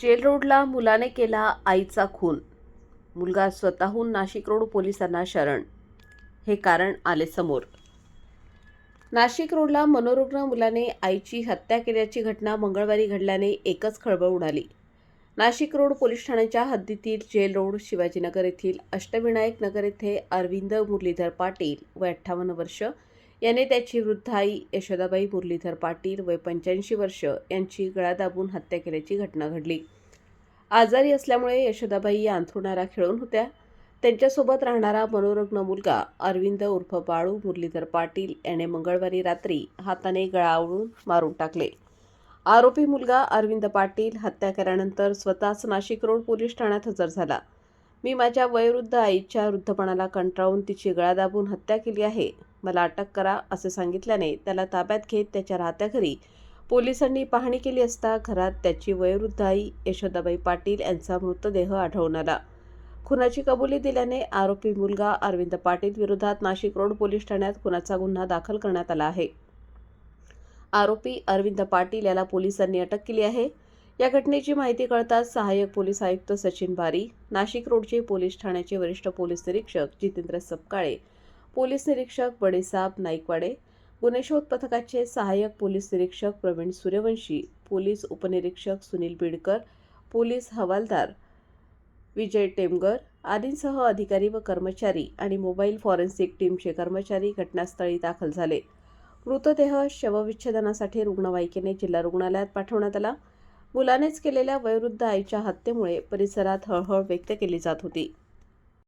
Gel रोडला मुलाने केला आईचा खून. मुलगा स्वतःहून नाशिक रोड पोलिसांना शरण. हे कारण आले समोर. नाशिक रोडला मनोरुग्ण मुलाने आईची हत्या केल्याची घटना मंगळवारी घडल्याने एकच खळबळ उडाली. नाशिक रोड पोलीस ठाण्याच्या हद्दीतील जेल रोड शिवाजीनगर येथील अष्टविनायक नगर येथे अरविंद मुरलीधर पाटील व अठ्ठावन्न वर्ष याने त्याची वृद्ध आई यशोदाबाई मुरलीधर पाटील वय पंच्याऐंशी वर्ष यांची गळा दाबून हत्या केल्याची घटना घडली. आजारी असल्यामुळे यशोदाबाई या अंथरुणाला खेळून होत्या. त्यांच्यासोबत राहणारा मनोरुग्ण मुलगा अरविंद उर्फ बाळू मुरलीधर पाटील याने मंगळवारी रात्री हाताने गळा आवळून मारून टाकले. आरोपी मुलगा अरविंद पाटील हत्या केल्यानंतर स्वतःच नाशिक रोड पोलीस ठाण्यात हजर झाला. मी माझ्या वयोवृद्ध आईच्या वृद्धपणाला कंटाळून तिची गळा दाबून हत्या केली आहे. मला अटक करा असे सांगितल्याने त्याला ताब्यात घेत त्याच्या राहत्या घरी पोलिसांनी पाहणी केली असता घरात त्याची वयोवृद्ध आई यशोदाबाई पाटील यांचा मृतदेह आढळून आला. खुनाची कबुली दिल्याने आरोपी मुलगा अरविंद पाटील विरोधात नाशिक रोड पोलीस ठाण्यात खुनाचा गुन्हा दाखल करण्यात आला आहे. आरोपी अरविंद पाटील याला पोलिसांनी अटक केली आहे. या घटनेची माहिती कळताच सहाय्यक पोलीस आयुक्त सचिन बारी नाशिक रोडचे पोलीस ठाण्याचे वरिष्ठ पोलीस निरीक्षक जितेंद्र सपकाळे पोलीस निरीक्षक बडेसाब नाईकवाडे गुन्हे शोध पथकाचे सहाय्यक पोलीस निरीक्षक प्रवीण सूर्यवंशी पोलीस उपनिरीक्षक सुनील बिडकर पोलीस हवालदार विजय टेमगर आदींसह अधिकारी व कर्मचारी आणि मोबाईल फॉरेन्सिक टीमचे कर्मचारी घटनास्थळी दाखल झाले. मृतदेह शवविच्छेदनासाठी रुग्णवाहिकेने जिल्हा रुग्णालयात पाठवण्यात आला. मुलानेच केलेल्या वयोवृद्ध आईच्या हत्येमुळे परिसरात हळहळ व्यक्त केली जात होती.